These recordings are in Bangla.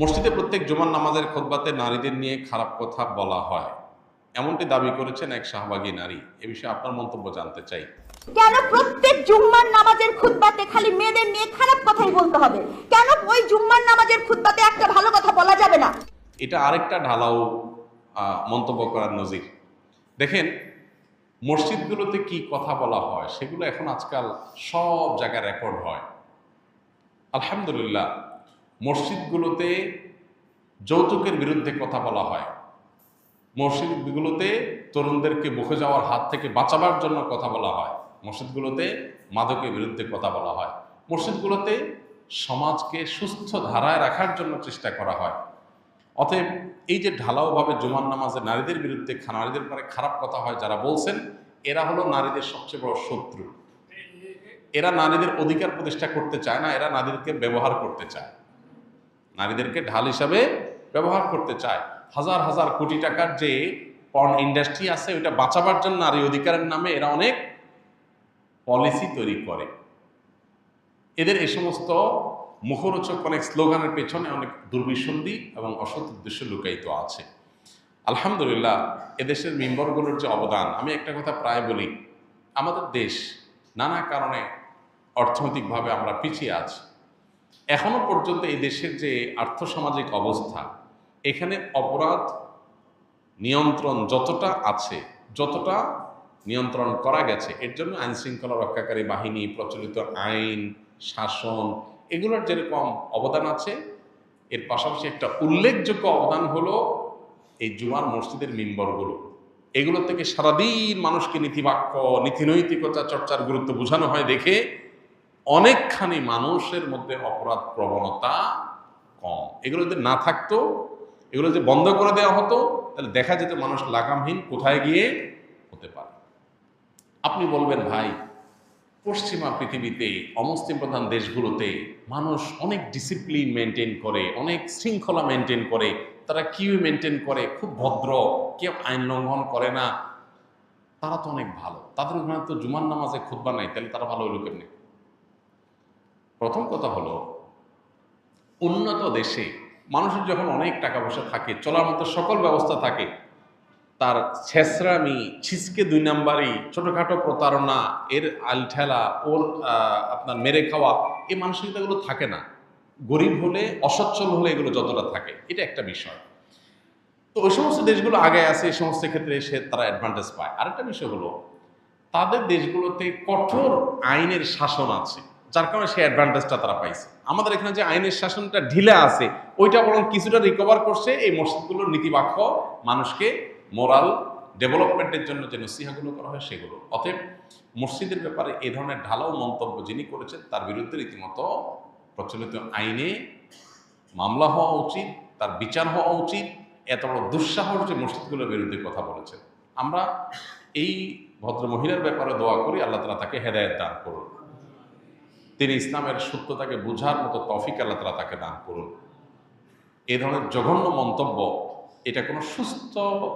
মসজিদে প্রত্যেক জুমার নামাজের খোদবাতে নারীদের নিয়ে খারাপ কথা বলা হয়। এমনটি দাবি করেছেন এক শাহবাগী নারী। এ বিষয়ে আপনার মন্তব্য জানতে চাই। কেন প্রত্যেক জুম্মার নামাজের খুতবাতে খালি মেয়েদের নিয়ে খারাপ কথাই বলতে হবে? কেন ওই জুম্মার নামাজের খুতবাতে একটা ভালো কথা বলা যাবে না? এটা আরেকটা ঢালাও মন্তব্য করার নজির। দেখেন মসজিদগুলোতে কি কথা বলা হয় সেগুলো এখন আজকাল সব জায়গায় রেকর্ড হয়। আলহামদুলিল্লাহ মসজিদগুলোতে যৌতুকের বিরুদ্ধে কথা বলা হয়। মসজিদগুলোতে তরুণদেরকে বুকে যাওয়ার হাত থেকে বাঁচাবার জন্য কথা বলা হয়। মসজিদগুলোতে মাদকের বিরুদ্ধে কথা বলা হয়। মসজিদগুলোতে সমাজকে সুস্থ ধারায় রাখার জন্য চেষ্টা করা হয়। অতএব এই যে ঢালাওভাবে জুমার নামাজে নারীদের বিরুদ্ধে নারীদের পরে খারাপ কথা হয় যারা বলছেন, এরা হলো নারীদের সবচেয়ে বড় শত্রু। এরা নারীদের অধিকার প্রতিষ্ঠা করতে চায় না, এরা নারীদেরকে ব্যবহার করতে চায়। নারীদেরকে ঢাল হিসাবে ব্যবহার করতে চায়। হাজার হাজার কোটি টাকার যে পর্ন ইন্ডাস্ট্রি আছে, ওইটা বাঁচাবার জন্য নারী অধিকারের নামে এরা অনেক পলিসি তৈরি করে। এদের এই সমস্ত মুখরোচক অনেক স্লোগানের পেছনে অনেক দুর্বিসন্ধি এবং অসৎ উদ্দেশ্য লুকায়িত আছে। আলহামদুলিল্লাহ, এদেশের মেম্বরগুলোর যে অবদান, আমি একটা কথা প্রায় বলি, আমাদের দেশ নানা কারণে অর্থনৈতিকভাবে আমরা পিছিয়ে আছি। এখনও পর্যন্ত এই দেশের যে আর্থসামাজিক অবস্থা, এখানে অপরাধ নিয়ন্ত্রণ যতটা আছে, যতটা নিয়ন্ত্রণ করা গেছে, এর জন্য আইন শৃঙ্খলা রক্ষাকারী বাহিনী, প্রচলিত আইন, শাসন, এগুলোর যেরকম অবদান আছে, এর পাশাপাশি একটা উল্লেখযোগ্য অবদান হলো এই জুমার মসজিদের মিম্বরগুলো। এগুলো থেকে সারাদিন মানুষকে নীতিবাক্য, নীতিনৈতিকতা চর্চার গুরুত্ব বোঝানো হয় দেখে অনেকখানি মানুষের মধ্যে অপরাধ প্রবণতা কম। এগুলো যদি না থাকতো, এগুলো যদি বন্ধ করে দেওয়া হতো, তাহলে দেখা যেত মানুষ লাগামহীন কোথায় গিয়ে হতে পারে। আপনি বলবেন, ভাই, পশ্চিমা পৃথিবীতে, অমুসলিম প্রধান দেশগুলোতে মানুষ অনেক ডিসিপ্লিন মেনটেন করে, অনেক শৃঙ্খলা মেনটেন করে, তারা কিউ মেনটেন করে, খুব ভদ্র, কেউ আইন লঙ্ঘন করে না। তারা তো অনেক ভালো। তাদের তো জুমার নামাজে খুদ্া নাই, তাহলে তারা ভালো হইল কেমনি? প্রথম কথা হলো, উন্নত দেশে মানুষের যখন অনেক টাকা পয়সা থাকে, চলার মতো সকল ব্যবস্থা থাকে, তার ছেসরামি ছিসকে দুই নাম্বারি ছোটোখাটো প্রতারণা, এর আলঠেলা, ওর আপনার মেরে খাওয়া এই মানসিকতাগুলো থাকে না। গরিব হলে, অসচ্ছল হলে এগুলো যতটা থাকে, এটা একটা বিষয়। তো ওই সমস্ত দেশগুলো আগে আছে, এই সমস্ত ক্ষেত্রে সে তারা অ্যাডভান্টেজ পায়। আরেকটা বিষয় হলো, তাদের দেশগুলোতে কঠোর আইনের শাসন আছে। যার কারণে সেই অ্যাডভান্টেজটা তারা পাইছে। আমাদের এখানে যে আইনের শাসনটা ঢিলে আছে, ওইটা বরং কিছুটা রিকভার করছে এই মসজিদগুলোর নীতিবাক্য মানুষকে মোরাল ডেভেলপমেন্টের জন্য যে নসিহাগুলো করা হয় সেগুলো। অতএব মসজিদের ব্যাপারে এ ধরনের ঢালাও মন্তব্য যিনি করেছেন, তার বিরুদ্ধে রীতিমতো প্রচলিত আইনে মামলা হওয়া উচিত, তার বিচার হওয়া উচিত। এত বড় দুঃসাহস যে মসজিদগুলোর বিরুদ্ধে কথা বলেছেন। আমরা এই ভদ্র মহিলার ব্যাপারে দোয়া করি, আল্লাহ তালা তাকে হেদায়ত দান করুন তিনি ইসলামের সত্যতাকে বোঝার মতো তফিক আল্লাহ তালা তাকে দান করুন। এ ধরনের জঘন্য মন্তব্য, এটা কোনো সুস্থ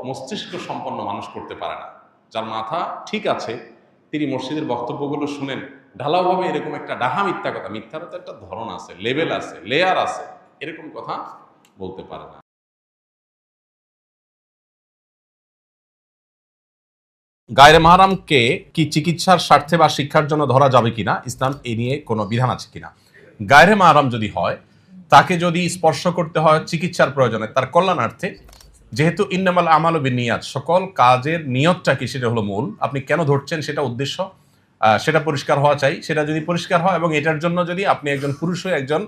মস্তিষ্ক সম্পন্ন মানুষ করতে পারে না। যার মাথা ঠিক আছে, তিনি মসজিদের বক্তব্যগুলো শুনেন ঢালাওভাবে এরকম একটা ডাহা মিথ্যা কথা মিথ্যারও তো একটা ধরন আছে লেভেল আছে লেয়ার আছে, এরকম কথা বলতে পারে না। গায়রে মাহারামকে কি চিকিৎসার স্বার্থে বা শিক্ষার জন্য ধরা যাবে কিনা? ইসলাম, এ নিয়ে কোনো বিধান আছে কিনা? গায়রে মাহারাম যদি হয়, তাকে যদি স্পর্শ করতে হয় চিকিৎসার প্রয়োজনে, তার কল্যাণার্থে, যেহেতু ইন্নামাল আমাল নিয়াত সকল কাজের নিয়তটা কি? সেটা হলো মূল। আপনি কেন ধরছেন সেটা উদ্দেশ্য? সেটা পরিষ্কার হওয়া চাই। সেটা যদি পরিষ্কার হয় এবং এটার জন্য যদি আপনি একজন পুরুষ হয়ে একজন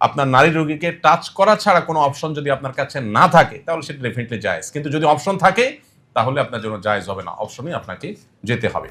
আপনার নারী রোগীকে টাচ করা ছাড়া কোনো অপশন যদি আপনার কাছে না থাকে, তাহলে সেটা ডেফিনেটলি জায়েজ। কিন্তু যদি অপশন থাকে তাহলে আপনার জন্য জায়জ হবে না। অপশনই আপনাকে যেতে হবে।